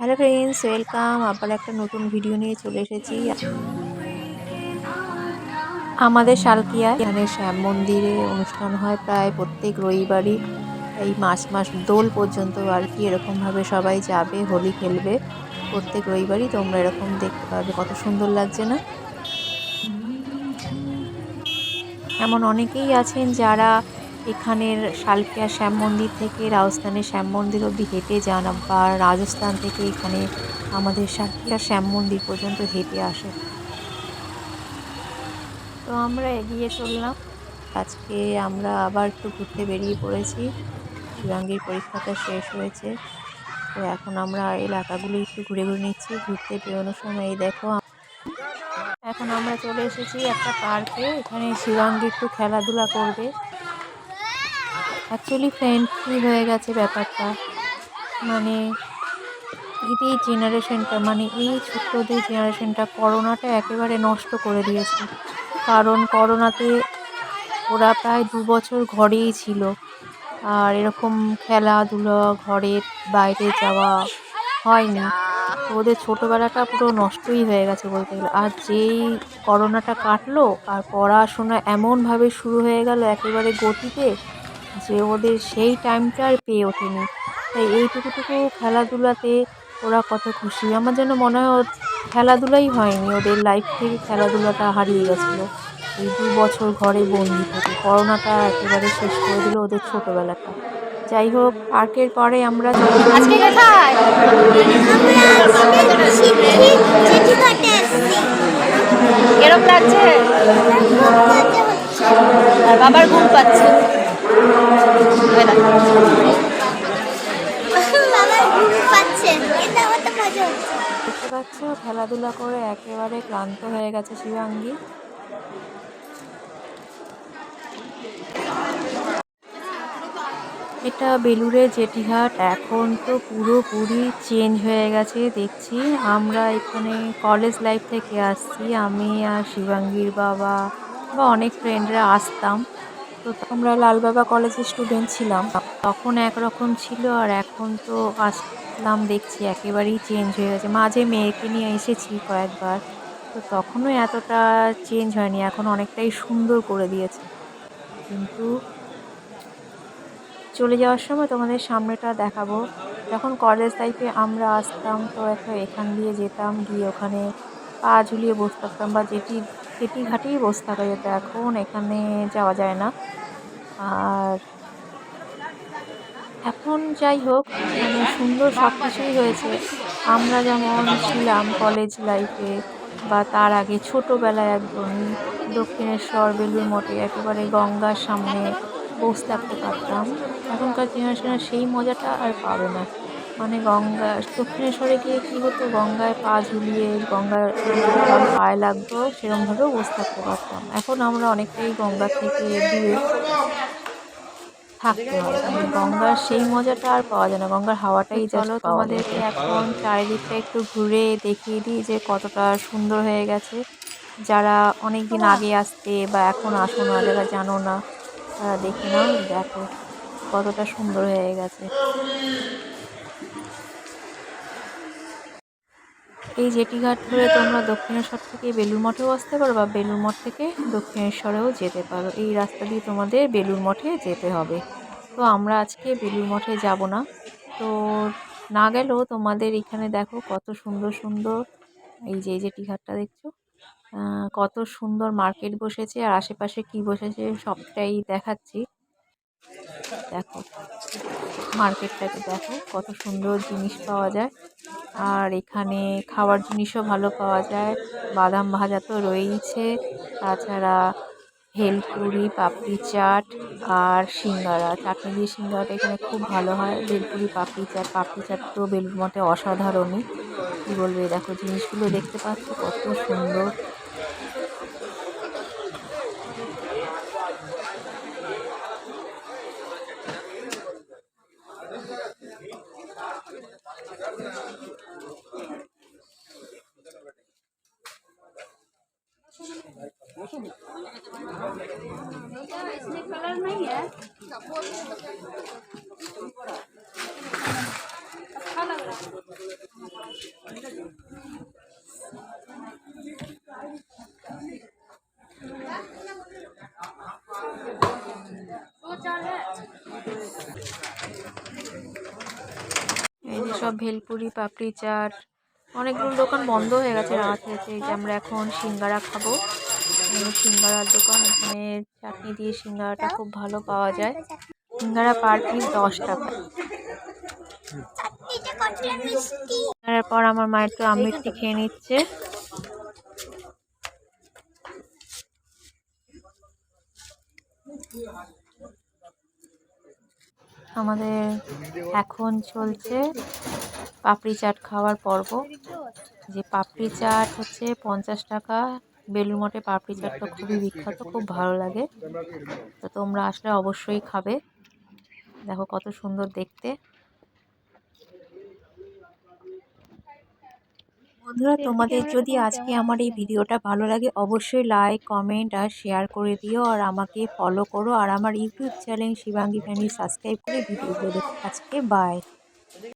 Hello friends, welcome. আবার একটা নতুন ভিডিও নিয়ে চলে এসেছি। আমাদের শালকিয়ায় এখানে শ্যাম মন্দিরে অনুষ্ঠান হয় প্রায় প্রত্যেক রবিবারই। এই মাস মাস দোল পর্যন্ত আর কি এরকমভাবে সবাই যাবে, হোলি খেলবে। প্রত্যেক রবিবারই তোমরা এরকম দেখতে পাবে। কত সুন্দর লাগছে না? এমন অনেকেই আছেন যারা এখানের শালকিয়া শ্যাম মন্দির থেকে, রাজস্থানের শ্যাম মন্দির অবধি হেঁটে যান বা রাজস্থান থেকে এখানে আমাদের শালকিয়া শ্যাম মন্দির পর্যন্ত হেঁটে আসে। তো আমরা এগিয়ে চললাম। আজকে আমরা আবার একটু ঘুরতে বেরিয়ে পড়েছি। শিবাঙ্গীর পরীক্ষাটা শেষ হয়েছে। তো এখন আমরা এলাকাগুলো একটু ঘুরে ঘুরে নিচ্ছি। ঘুরতে বেরোনোর সময় এই দেখো, এখন আমরা চলে এসেছি একটা পার্কে। এখানে শিবাঙ্গী একটু খেলাধুলা করবে। অ্যাকচুয়ালি ফ্রেন্ডলি হয়ে গেছে ব্যাপারটা। মানে এই জেনারেশনটা মানে এই ছোট্টদের জেনারেশনটা করোনাটা একেবারে নষ্ট করে দিয়েছে। কারণ করোনাতে ওরা প্রায় দু বছর ঘরেই ছিল। আর এরকম খেলাধুলো, ঘরের বাইরে যাওয়া হয়নি। ওদের ছোটোবেলাটা পুরো নষ্টই হয়ে গেছে বলতে গেলে। আর যেই করোনাটা কাটলো, আর পড়াশোনা এমনভাবে শুরু হয়ে গেল একেবারে গতিতে যে ওদের সেই টাইমটা আর পেয়ে ওঠেনি। তাই এইটুকুটুকু খেলাধুলাতে ওরা কত খুশি। আমার যেন মনে হয় খেলাধুলাই হয়নি ওদের লাইফ থেকে খেলাধুলাটা হারিয়ে গেছিল। এই দু বছর ঘরে বন্দি থেকে। করোনাটা একেবারে শেষ করে দিল ওদের ছোটোবেলাটা। যাই হোক পার্কের পরে আমরা আজকে কোথায়? এরকম লাগছে? বাবার ঘুম পাচ্ছে। দেখতে পাচ্ছ খেলাধুলা করে একেবারে ক্লান্ত হয়ে গেছে শিবাঙ্গী। এটা বেলুড়ের জেটিঘাট এখন তো পুরোপুরি চেঞ্জ হয়ে গেছে, দেখছি। আমরা এখানে কলেজ লাইফ থেকে আসছি। আমি আর শিবাঙ্গীর বাবা বা অনেক ফ্রেন্ডরা আসতাম। তো আমরা লালবাবা কলেজের স্টুডেন্ট ছিলাম। তখন একরকম ছিল আর এখন তো আসলাম দেখছি একেবারেই চেঞ্জ হয়ে গেছে। মাঝে মেয়েকে নিয়ে এসেছি কয়েকবার। তো তখনও এতটা চেঞ্জ হয়নি, এখন অনেকটাই সুন্দর করে দিয়েছে। কিন্তু চলে যাওয়ার সময় তোমাদের সামনেটা দেখাবো। যখন কলেজ লাইফে আমরা আসতাম, তো একটা এখান দিয়ে যেতাম, গিয়ে ওখানে পা ঝুলিয়ে বসে থাকতাম বা যেটি যেটি ঘাটেই বসে থাকা যেত এখন এখানে যাওয়া যায় না। আর এখন যাই হোক মানে সুন্দর সব কিছুই হয়েছে। আমরা যেমন ছিলাম কলেজ লাইফে বা তার আগে ছোটোবেলায় একদম দক্ষিণেশ্বর বেলুর মঠে একেবারে গঙ্গার সামনে বসে থাকতে পারতাম। এখনকার জেনারেশনে সেই মজাটা আর পাবে না। মানে গঙ্গা দক্ষিণেশ্বরে গিয়ে কী হতো? গঙ্গায় পা ঝুলিয়ে গঙ্গার জল পায়ে লাগতো সেরকমভাবেও বসে থাকতে পারতাম। এখন আমরা অনেকটাই গঙ্গা থেকে দূরে থাকতে হয় মানে গঙ্গার সেই মজাটা আর পাওয়া যায় না। গঙ্গার হাওয়াটাই চলো তোমাদেরকে এখন চারিদিকটা একটু ঘুরে দেখিয়ে দিই যে কতটা সুন্দর হয়ে গেছে। যারা অনেক দিন আগে আসতে বা এখন আসো না যারা জানো না তারা দেখে নাও দেখো কতটা সুন্দর হয়ে গেছে। এই জেটিঘাট ধরে তোমরা দক্ষিণেশ্বর থেকে বেলুর মঠেও আসতে পারো বা বেলুর মঠ থেকে দক্ষিণেশ্বরেও যেতে পারো। এই রাস্তা দিয়ে তোমাদের বেলুর মঠে যেতে হবে। তো আমরা আজকে বেলুর মঠে যাব না। তো না গেলেও তোমাদের এখানে দেখো কত সুন্দর সুন্দর এই যে, এই জেটিঘাটটা দেখছ? কত সুন্দর মার্কেট বসেছে আর আশেপাশে কি বসেছে সবটাই দেখাচ্ছি। দেখো। মার্কেটটাকে দেখো, কত সুন্দর জিনিস পাওয়া যায়। আর এখানে খাওয়ার জিনিসও ভালো পাওয়া যায়। বাদাম ভাজা তো রয়েইছে। তাছাড়া ভেলপুরি, পাপড়ি চাট আর সিঙ্গারা। চাটনি দিয়ে সিঙ্গারাটা এখানে খুব ভালো হয়। ভেলপুরি, পাপড়ি চাট পাপড়ি চাট তো বেলুর মতে অসাধারণই। কী বলবে দেখো জিনিসগুলো দেখতে পাচ্ছ, কত সুন্দর। इसमें कलर नहीं है अच्छा लग रहा সব ভেলপুরি, পাপড়ি চাট, অনেকগুলো দোকান বন্ধ হয়ে গেছে রাত হয়েছে। যে আমরা এখন সিঙ্গারা খাব। সিঙ্গারার দোকান। এখানে চাটনি দিয়ে সিঙ্গারাটা খুব ভালো পাওয়া যায়। সিঙ্গারা পার পিস দশ টাকা। সিঙ্গারার পর আমার মা একটু আমৃতি খেয়ে নিচ্ছে। আমাদের এখন চলছে পাপড়ি চাট খাওয়ার পর্ব। যে পাপড়ি চাট হচ্ছে পঞ্চাশ টাকা বেলুর মঠে পাপড়ি চাটটা খুবই বিখ্যাত খুব ভালো লাগে। তো তোমরা আসলে অবশ্যই খাবে। দেখো কত সুন্দর দেখতে। বন্ধুরা তোমাদের যদি আজকে আমার এই ভিডিওটা ভালো লাগে অবশ্যই লাইক কমেন্ট আর শেয়ার করে দিও আর আমাকে ফলো করো। আর আমার YouTube channel Shivangi family subscribe করে ভিডিওগুলো দেখো। আজকে বাই